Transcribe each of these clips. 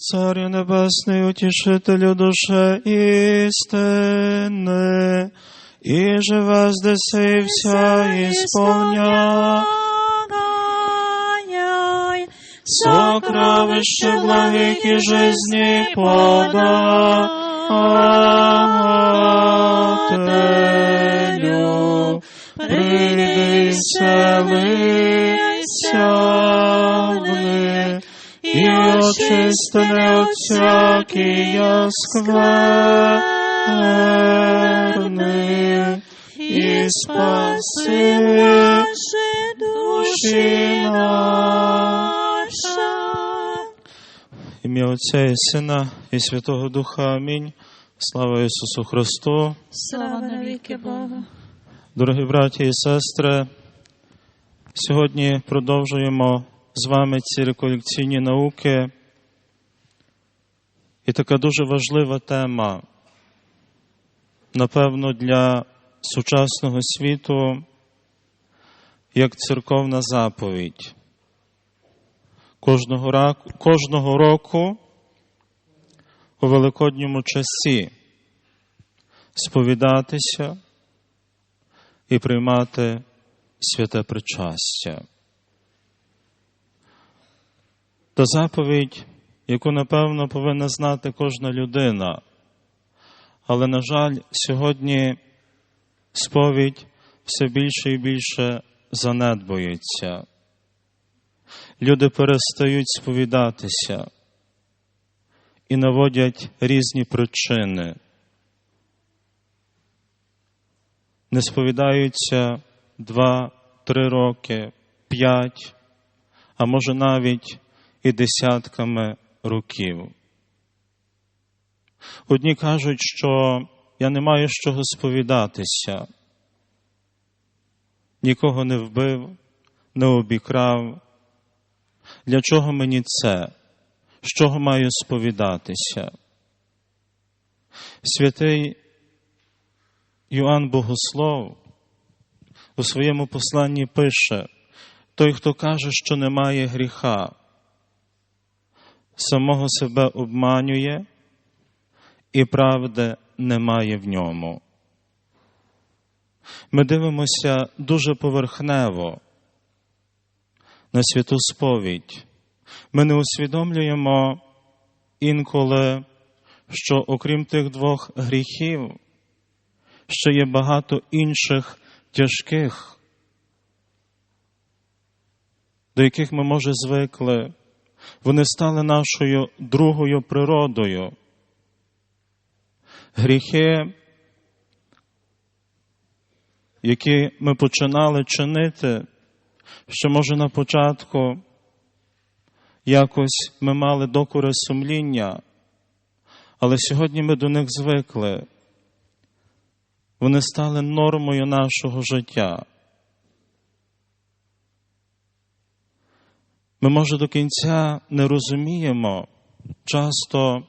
Царю Небесний, утішителю душе істини, і живе здесився і сповняй. Сокровище благих і жизни подателю, прийди селися очистене от всякія скверни, і спаси душі наша. Ім'я Отця і Сина і Святого Духа. Амінь. Слава Ісусу Христу. Слава навіки Богу. Дорогі браті і сестри, сьогодні продовжуємо з вами ці реколекційні науки. І така дуже важлива тема, напевно, для сучасного світу, як церковна заповідь. Кожного, раку, кожного року у великодньому часі сповідатися і приймати святе причастя. Та заповідь, яку, напевно, повинна знати кожна людина. Але, на жаль, сьогодні сповідь все більше і більше занедбується. Люди перестають сповідатися і наводять різні причини. Не сповідаються два-три роки, п'ять, а може навіть і десятками років. Одні кажуть, що я не маю з чого сповідатися, нікого не вбив, не обікрав. Для чого мені це? З чого маю сповідатися? Святий Йоанн Богослов у своєму посланні пише: той, хто каже, що немає гріха, самого себе обманює, і правди немає в ньому. Ми дивимося дуже поверхнево на святу сповідь. Ми не усвідомлюємо інколи, що окрім тих двох гріхів, ще є багато інших тяжких, до яких ми, може, звикли. Вони стали нашою другою природою. Гріхи, які ми починали чинити, що, може, на початку якось ми мали докори сумління, але сьогодні ми до них звикли. Вони стали нормою нашого життя. Ми, може, до кінця не розуміємо часто,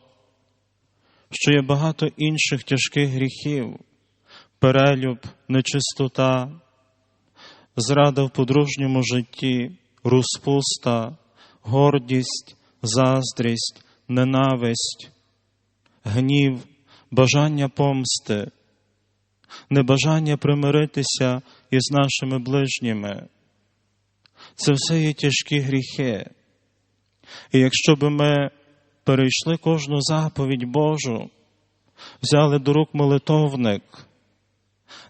що є багато інших тяжких гріхів, перелюб, нечистота, зрада в подружньому житті, розпуста, гордість, заздрість, ненависть, гнів, бажання помсти, небажання примиритися із нашими ближніми. Це все є тяжкі гріхи. І якщо би ми перейшли кожну заповідь Божу, взяли до рук молитовник,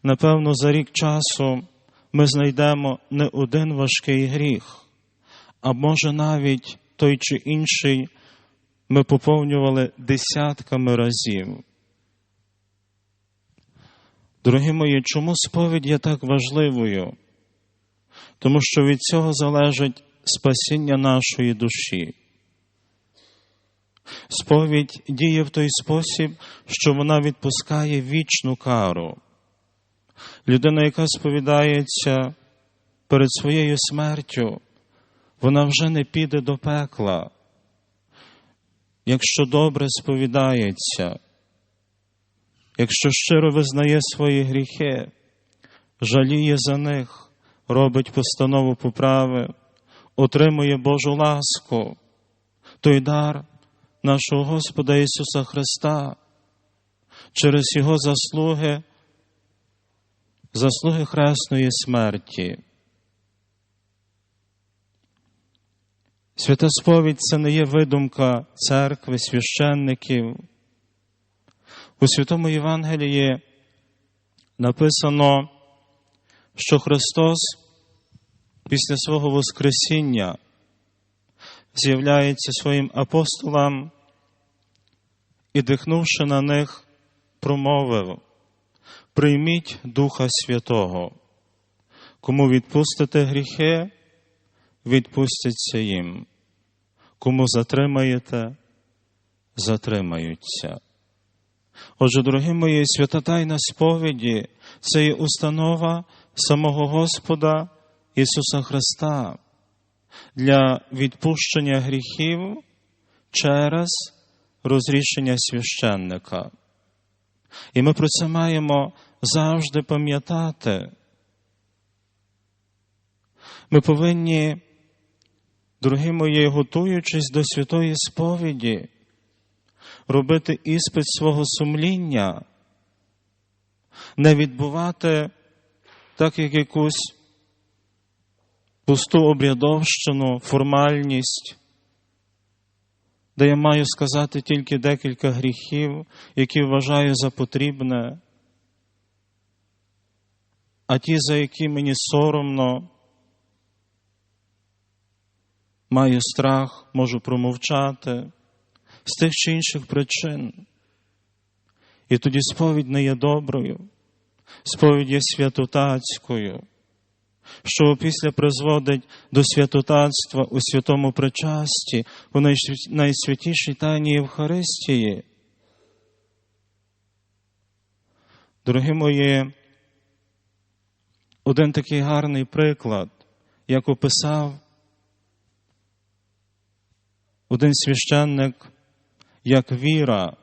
напевно, за рік часу ми знайдемо не один важкий гріх, а може навіть той чи інший ми поповнювали десятками разів. Дорогі мої, чому сповідь є так важливою? Тому що від цього залежить спасіння нашої душі. Сповідь діє в той спосіб, що вона відпускає вічну кару. Людина, яка сповідається перед своєю смертю, вона вже не піде до пекла. Якщо добре сповідається, якщо щиро визнає свої гріхи, жаліє за них, робить постанову поправи, отримує Божу ласку, той дар нашого Господа Ісуса Христа через Його заслуги, заслуги Хресної смерті. Свята сповідь це не є видумка церкви, священників. У Святому Євангелії написано, що Христос після свого Воскресіння з'являється своїм апостолам і, дихнувши на них, промовив: Прийміть Духа Святого, кому відпустите гріхи, відпустяться їм, кому затримаєте, затримаються. Отже, дорогі мої, свята тайна сповіді це є установа самого Господа Ісуса Христа для відпущення гріхів через розрішення священника. І ми про це маємо завжди пам'ятати. Ми повинні, дорогі мої, готуючись до святої сповіді, робити іспит свого сумління, не відбувати так, як якусь пусту обрядовщину, формальність, де я маю сказати тільки декілька гріхів, які вважаю за потрібне, а ті, за які мені соромно, маю страх, можу промовчати з тих чи інших причин. І тоді сповідь не є доброю, сповідь є святотацькою, що після призводить до святотатства у святому причасті, у найсвятішій тайні Євхаристії. Дорогі мої, один такий гарний приклад, як описав один священник, як віра,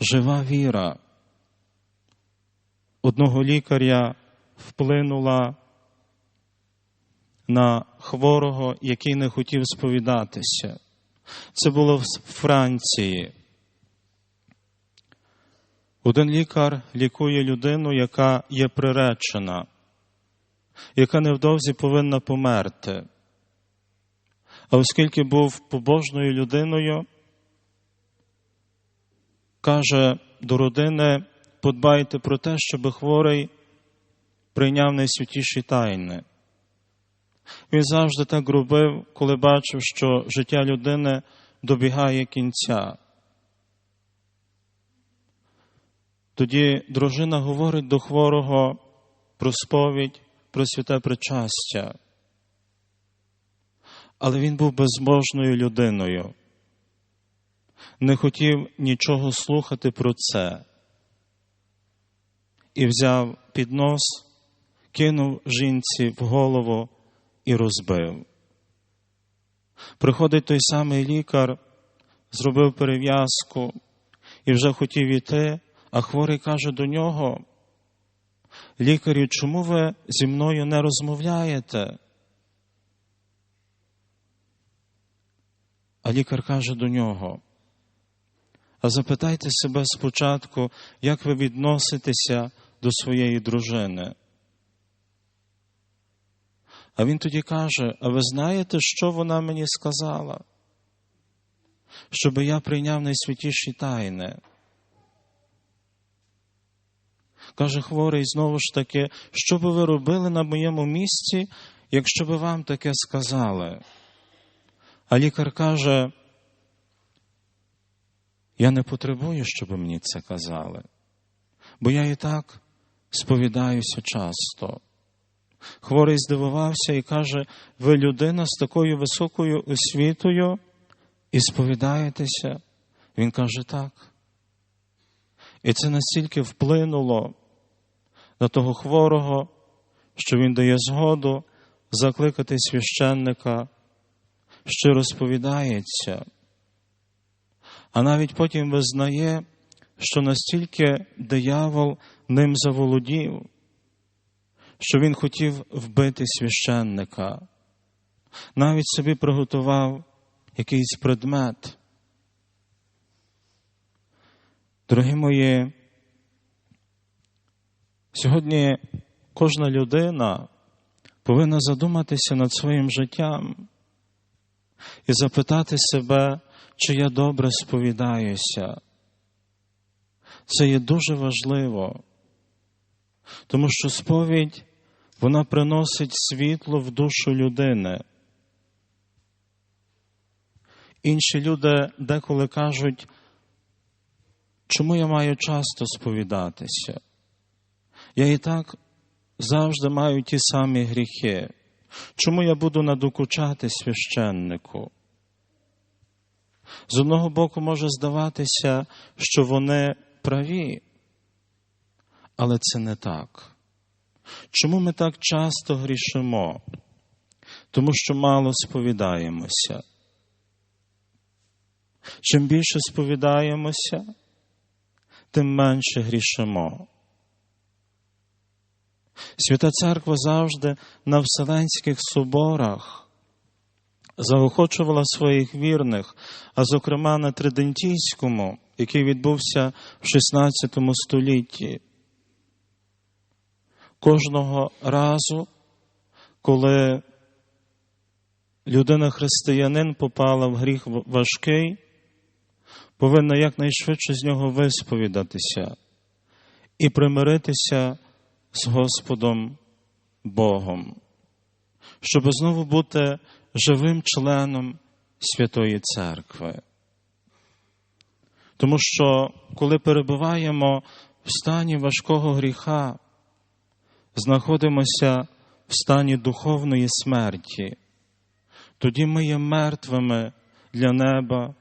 жива віра одного лікаря вплинула на хворого, який не хотів сповідатися. Це було в Франції. Один лікар лікує людину, яка є приречена, яка невдовзі повинна померти. А оскільки був побожною людиною, каже до родини, подбайте про те, щоб хворий прийняв найсвятіші тайни. Він завжди так робив, коли бачив, що життя людини добігає кінця. Тоді дружина говорить до хворого про сповідь, про святе причастя. Але він був безможною людиною, не хотів нічого слухати про це і взяв піднос, кинув жінці в голову і розбив. Приходить той самий лікар, зробив перев'язку і вже хотів іти, а хворий каже до нього: Лікарю, чому ви зі мною не розмовляєте? А лікар каже до нього, а запитайте себе спочатку, як ви відноситеся до своєї дружини. А він тоді каже: А ви знаєте, що вона мені сказала? Щоб я прийняв найсвятіші тайни. Каже хворий знову ж таки, що би ви робили на моєму місці, якщо би вам таке сказали? А лікар каже, я не потребую, щоб мені це казали, бо я і так сповідаюся часто. Хворий здивувався і каже, ви людина з такою високою освітою і сповідаєтеся? Він каже так. І це настільки вплинуло на того хворого, що він дає згоду закликати священника, що розповідається, а навіть потім визнає, що настільки диявол ним заволодів, що він хотів вбити священника, навіть собі приготував якийсь предмет. Дорогі мої, сьогодні кожна людина повинна задуматися над своїм життям і запитати себе, чи я добре сповідаюся. Це є дуже важливо, тому що сповідь вона приносить світло в душу людини. Інші люди деколи кажуть, чому я маю часто сповідатися? Я і так завжди маю ті самі гріхи. Чому я буду надокучати священнику? З одного боку може здаватися, що вони праві, але це не так. Чому ми так часто грішимо? Тому що мало сповідаємося. Чим більше сповідаємося, тим менше грішимо. Свята Церква завжди на Вселенських соборах заохочувала своїх вірних, а зокрема на Тридентійському, який відбувся в XVI столітті. Кожного разу, коли людина-християнин попала в гріх важкий, повинна якнайшвидше з нього висповідатися і примиритися з Господом Богом, щоб знову бути живим членом Святої Церкви. Тому що, коли перебуваємо в стані важкого гріха, знаходимося в стані духовної смерті, тоді ми є мертвими для неба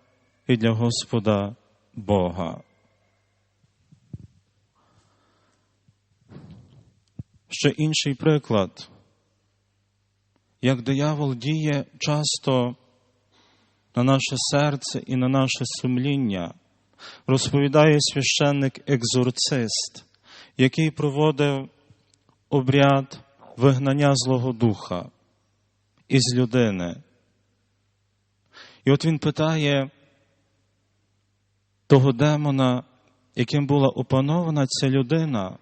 і для Господа Бога. Ще інший приклад, як диявол діє часто на наше серце і на наше сумління, розповідає священник-екзорцист, який проводив обряд вигнання Злого Духа із людини. І от він питає того демона, яким була опанована ця людина.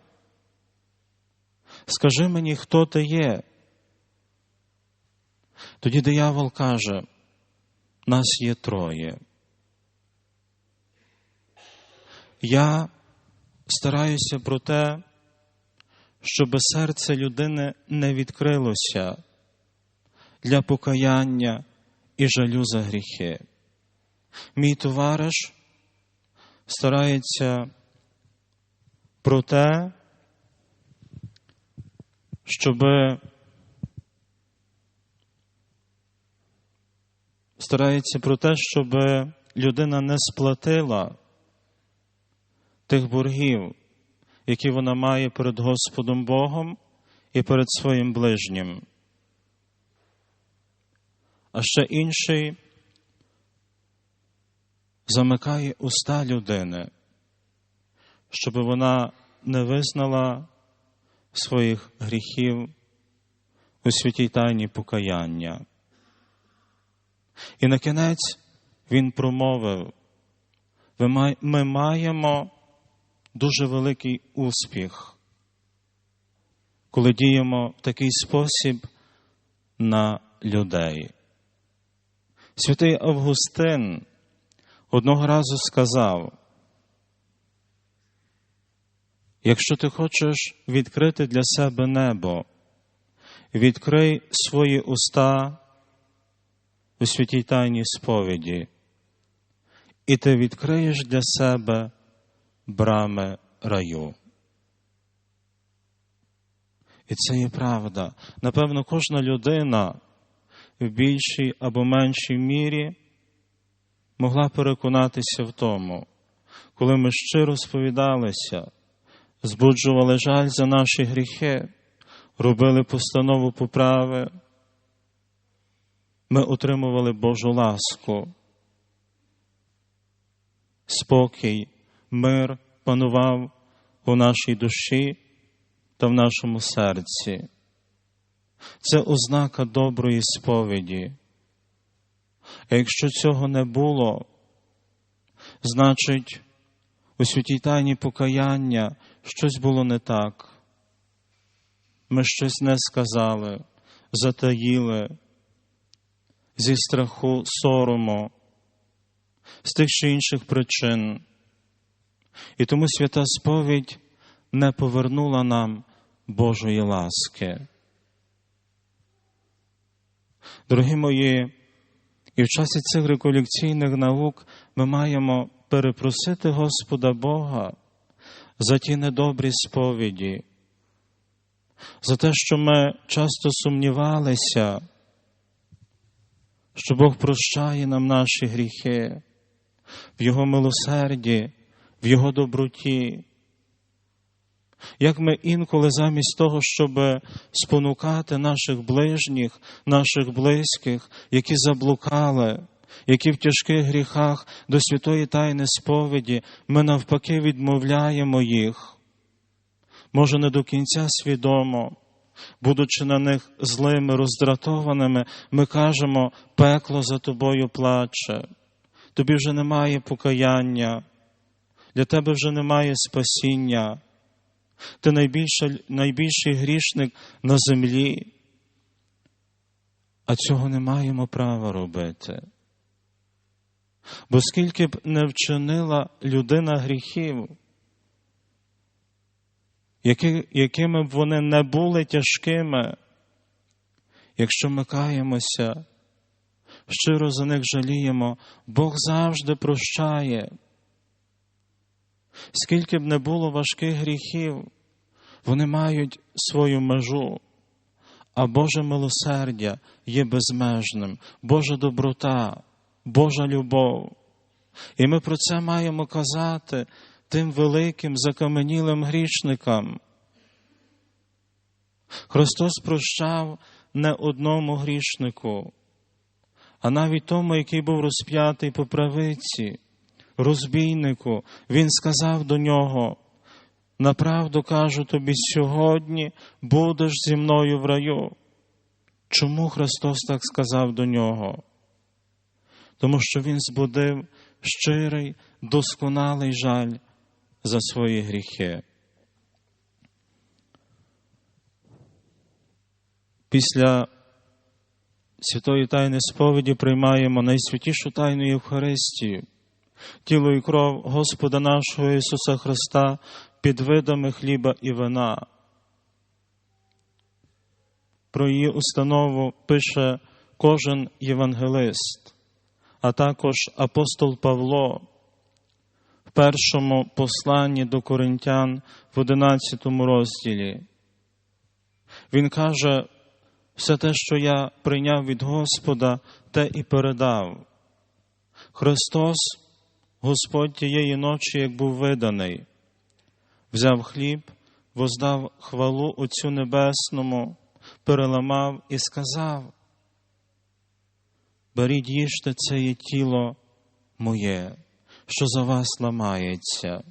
Скажи мені, хто ти є? Тоді диявол каже, нас є троє. Я стараюся про те, щоб серце людини не відкрилося для покаяння і жалю за гріхи. Мій товариш старається про те, щоб старається про те, щоб людина не сплатила тих боргів, які вона має перед Господом Богом і перед своїм ближнім. А ще інший замикає уста людини, щоб вона не визнала своїх гріхів у святій тайні покаяння. І на кінець він промовив: ми маємо дуже великий успіх, коли діємо в такий спосіб на людей. Святий Августин одного разу сказав, якщо ти хочеш відкрити для себе небо, відкрий свої уста у святій тайній сповіді, і ти відкриєш для себе брами раю. І це є правда. Напевно, кожна людина в більшій або меншій мірі могла переконатися в тому, коли ми щиро сповідалися, збуджували жаль за наші гріхи, робили постанову поправи, ми отримували Божу ласку, спокій, мир панував у нашій душі та в нашому серці. Це ознака доброї сповіді. А якщо цього не було, значить, у святій тайні покаяння щось було не так. Ми щось не сказали, затаїли зі страху сорому, з тих чи інших причин. І тому свята сповідь не повернула нам Божої ласки. Дорогі мої, і в часі цих реколекційних наук ми маємо перепросити Господа Бога за ті недобрі сповіді, за те, що ми часто сумнівалися, що Бог прощає нам наші гріхи в Його милосерді, в Його доброті. Як ми інколи замість того, щоб спонукати наших ближніх, наших близьких, які заблукали, які в тяжких гріхах до святої тайни сповіді, ми навпаки відмовляємо їх, може, не до кінця свідомо, будучи на них злими, роздратованими, ми кажемо, пекло за тобою плаче, тобі вже немає покаяння, для тебе вже немає спасіння. Ти найбільший, найбільший грішник на землі, а цього не маємо права робити. Бо скільки б не вчинила людина гріхів, які, якими б вони не були тяжкими, якщо ми каємося, щиро за них жаліємо, Бог завжди прощає. Скільки б не було важких гріхів, вони мають свою межу, а Боже милосердя є безмежним, Божа доброта, Божа любов. І ми про це маємо казати тим великим закаменілим грішникам. Христос прощав не одному грішнику, а навіть тому, який був розп'ятий по правиці розбійнику, він сказав до нього: направду кажу тобі, сьогодні будеш зі мною в раю. Чому Христос так сказав до нього? Тому що Він збудив щирий, досконалий жаль за свої гріхи. Після святої тайни сповіді приймаємо найсвятішу тайну Євхаристію тіло і кров Господа нашого Ісуса Христа під видами хліба і вина. Про її установу пише кожен євангелист, а також апостол Павло в першому посланні до Коринтян в 11 розділі. Він каже, все те, що я прийняв від Господа, те і передав. Христос Господь тієї ночі, як був виданий, взяв хліб, воздав хвалу Отцю Небесному, переламав і сказав: Беріть їжте це є тіло моє, що за вас ламається.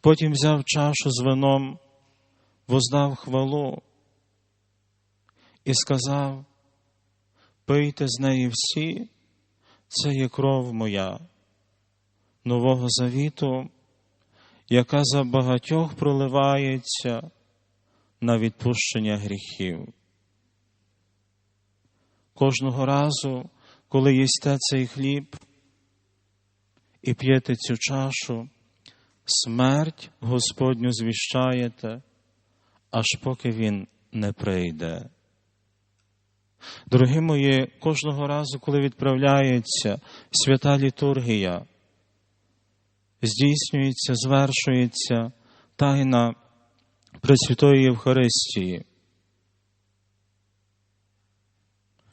Потім взяв чашу з вином, воздав хвалу і сказав: Пийте з неї всі це є кров моя Нового Завіту, яка за багатьох проливається на відпущення гріхів. Кожного разу, коли їсте цей хліб і п'єте цю чашу, смерть Господню звіщаєте, аж поки Він не прийде. Дорогі мої, кожного разу, коли відправляється свята літургія, здійснюється, звершується тайна Пресвятої Євхаристії.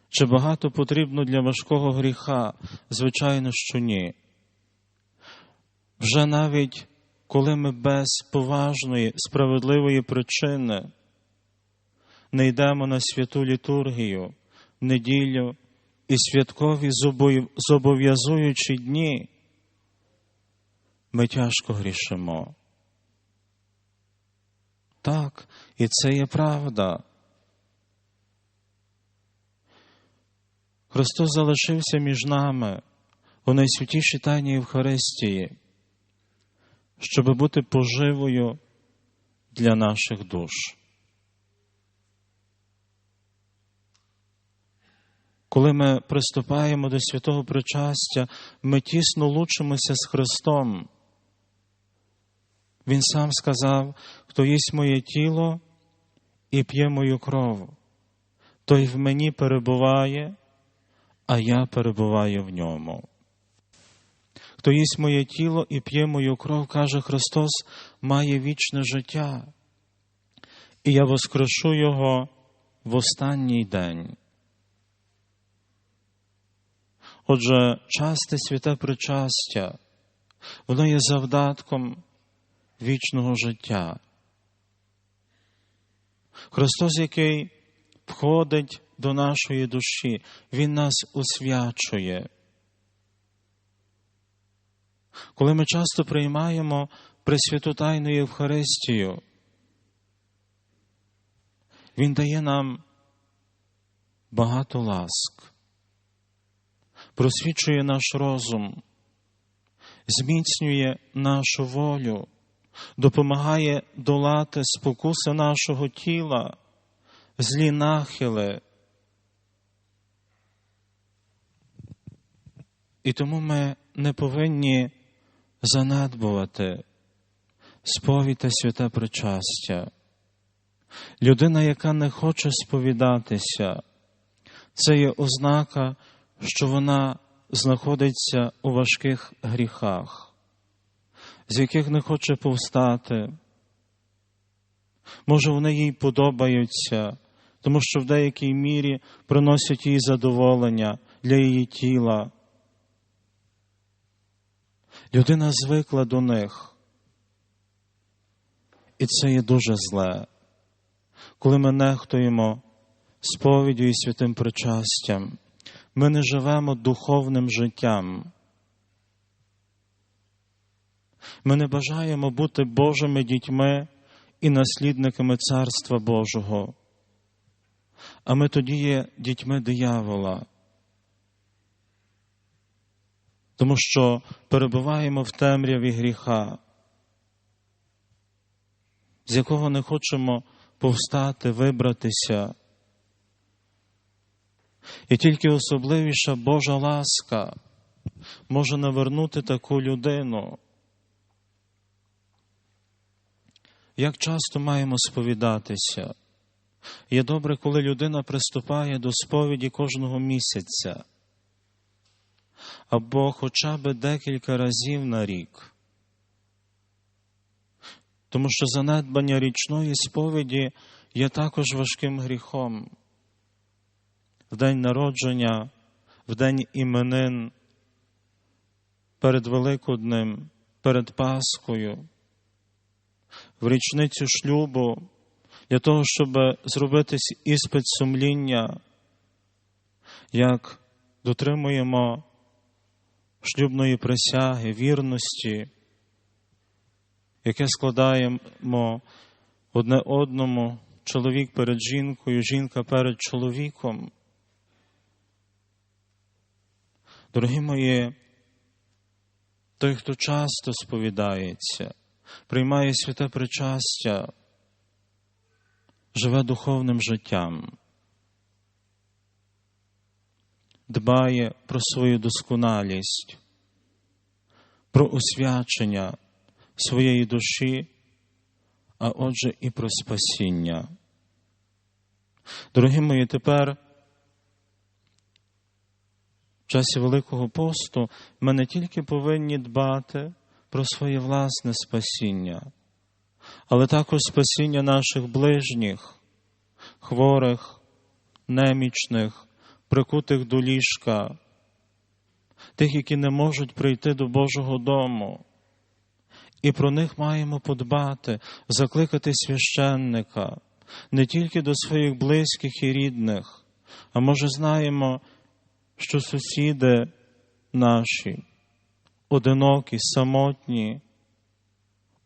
Чи багато потрібно для важкого гріха? Звичайно, що ні. Вже навіть коли ми без поважної, справедливої причини не йдемо на святу літургію, неділю і святкові зобов'язуючі дні, ми тяжко грішимо. Так, і це є правда. Христос залишився між нами у найсвятішій тайні Євхаристії, щоб бути поживою для наших душ. Коли ми приступаємо до святого причастя, ми тісно лучимося з Христом. Він сам сказав, хто їсть моє тіло і п'є мою кров, той в мені перебуває, а я перебуваю в ньому. Хто їсть моє тіло і п'є мою кров, каже Христос, має вічне життя, і я воскрешу Його в останній день. Отже, часте святе причастя, воно є завдатком вічного життя. Христос, який входить до нашої душі, Він нас освячує. Коли ми часто приймаємо Пресвяту Тайну Євхаристію, Він дає нам багато ласк, просвічує наш розум, зміцнює нашу волю, допомагає долати спокуси нашого тіла, злі нахили. І тому ми не повинні занедбувати сповідь та святе причастя. Людина, яка не хоче сповідатися, це є ознака, що вона знаходиться у важких гріхах, з яких не хоче повстати. Може, вони їй подобаються, тому що в деякій мірі приносять їй задоволення для її тіла. Людина звикла до них. І це є дуже зле, коли ми нехтуємо сповіддю і святим причастям, ми не живемо духовним життям. Ми не бажаємо бути Божими дітьми і наслідниками Царства Божого. А ми тоді є дітьми диявола. Тому що перебуваємо в темряві гріха, з якого не хочемо повстати, вибратися. І тільки особливіша Божа ласка може навернути таку людину. Як часто маємо сповідатися? Є добре, коли людина приступає до сповіді кожного місяця або хоча б декілька разів на рік. Тому що занедбання річної сповіді є також важким гріхом. В день народження, в день іменин, перед Великоднем, перед Пасхою, в річницю шлюбу, для того, щоб зробити іспит сумління, як дотримуємо шлюбної присяги, вірності, яке складаємо одне одному, чоловік перед жінкою, жінка перед чоловіком. Дорогі мої, той, хто часто сповідається, приймає святе причастя, живе духовним життям, дбає про свою досконалість, про освячення своєї душі, а отже, і про спасіння. Дорогі мої, тепер в часі Великого посту ми не тільки повинні дбати про своє власне спасіння, але також спасіння наших ближніх, хворих, немічних, прикутих до ліжка, тих, які не можуть прийти до Божого дому. І про них маємо подбати, закликати священника не тільки до своїх близьких і рідних, а може знаємо, що сусіди наші, одинокі, самотні,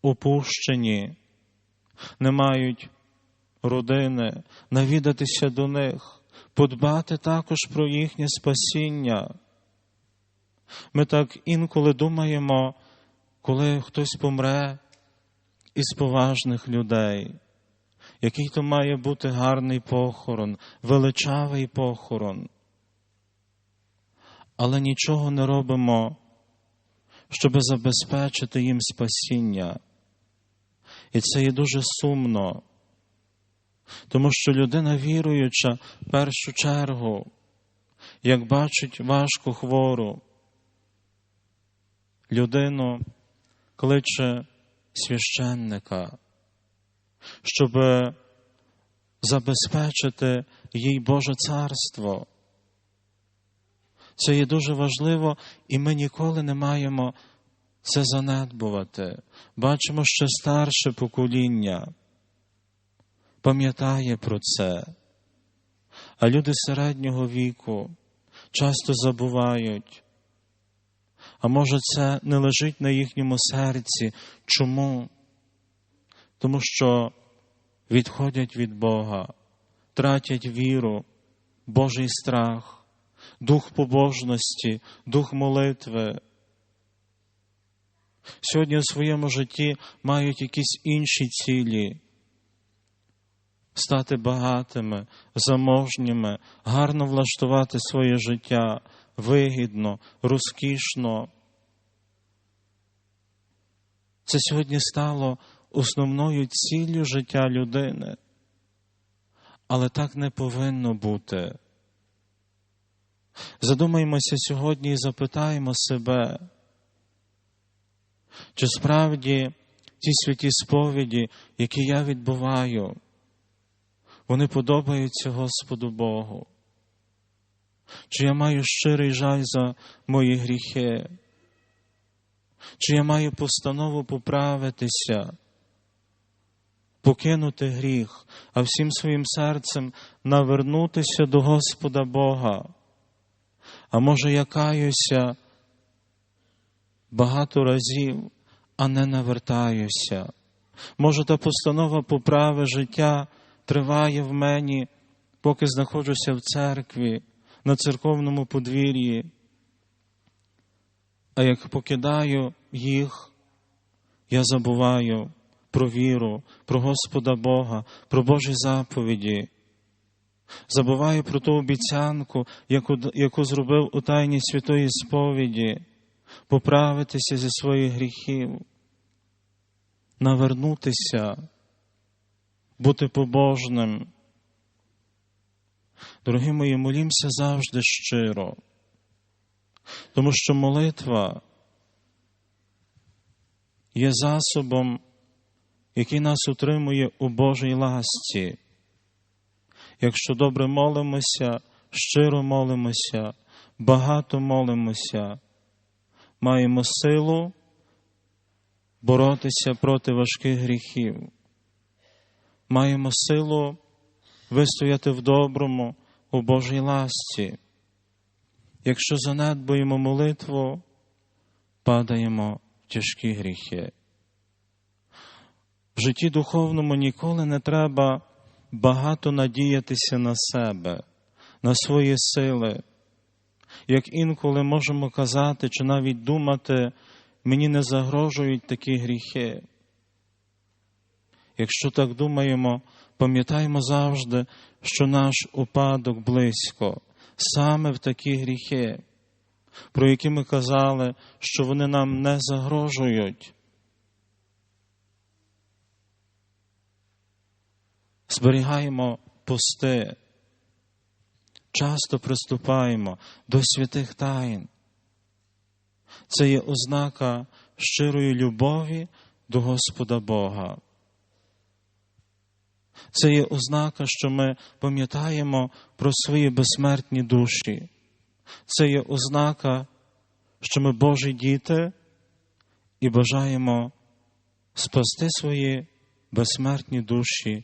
опущені, не мають родини, навідатися до них, подбати також про їхнє спасіння. Ми так інколи думаємо, коли хтось помре із поважних людей, який то має бути гарний похорон, величавий похорон. Але нічого не робимо, щоб забезпечити їм спасіння. І це є дуже сумно, тому що людина віруюча в першу чергу, як бачить важку хвору, людину кличе священника, щоб забезпечити їй Боже царство. Це є дуже важливо, і ми ніколи не маємо це занедбувати. Бачимо, що старше покоління пам'ятає про це, а люди середнього віку часто забувають. А може, це не лежить на їхньому серці. Чому? Тому що відходять від Бога, тратять віру, Божий страх, дух побожності, дух молитви. Сьогодні у своєму житті мають якісь інші цілі. Стати багатими, заможніми, гарно влаштувати своє життя вигідно, розкішно. Це сьогодні стало основною ціллю життя людини. Але так не повинно бути. Задумаємося сьогодні і запитаємо себе, чи справді ті святі сповіді, які я відбуваю, вони подобаються Господу Богу. Чи я маю щирий жаль за мої гріхи? Чи я маю постанову поправитися, покинути гріх, а всім своїм серцем навернутися до Господа Бога? А може, я каюся багато разів, а не навертаюся? Може, та постанова поправи життя триває в мені, поки знаходжуся в церкві на церковному подвір'ї, а як покидаю їх, я забуваю про віру, про Господа Бога, про Божі заповіді. Забуваю про ту обіцянку, яку, яку зробив у тайні святої сповіді, поправитися зі своїх гріхів, навернутися, бути побожним. Дорогі мої, молімося завжди щиро, тому що молитва є засобом, який нас утримує у Божій ласці. Якщо добре молимося, щиро молимося, багато молимося, маємо силу боротися проти важких гріхів, маємо силу вистояти в доброму у Божій ласці. Якщо занедбуємо молитву, падаємо в тяжкі гріхи. В житті духовному ніколи не треба багато надіятися на себе, на свої сили. Як інколи можемо казати чи навіть думати, мені не загрожують такі гріхи. Якщо так думаємо, пам'ятаємо завжди, що наш упадок близько, саме в такі гріхи, про які ми казали, що вони нам не загрожують. Зберігаємо пости, часто приступаємо до святих тайн. Це є ознака щирої любові до Господа Бога. Це є ознака, що ми пам'ятаємо про свої безсмертні душі. Це є ознака, що ми Божі діти і бажаємо спасти свої безсмертні душі.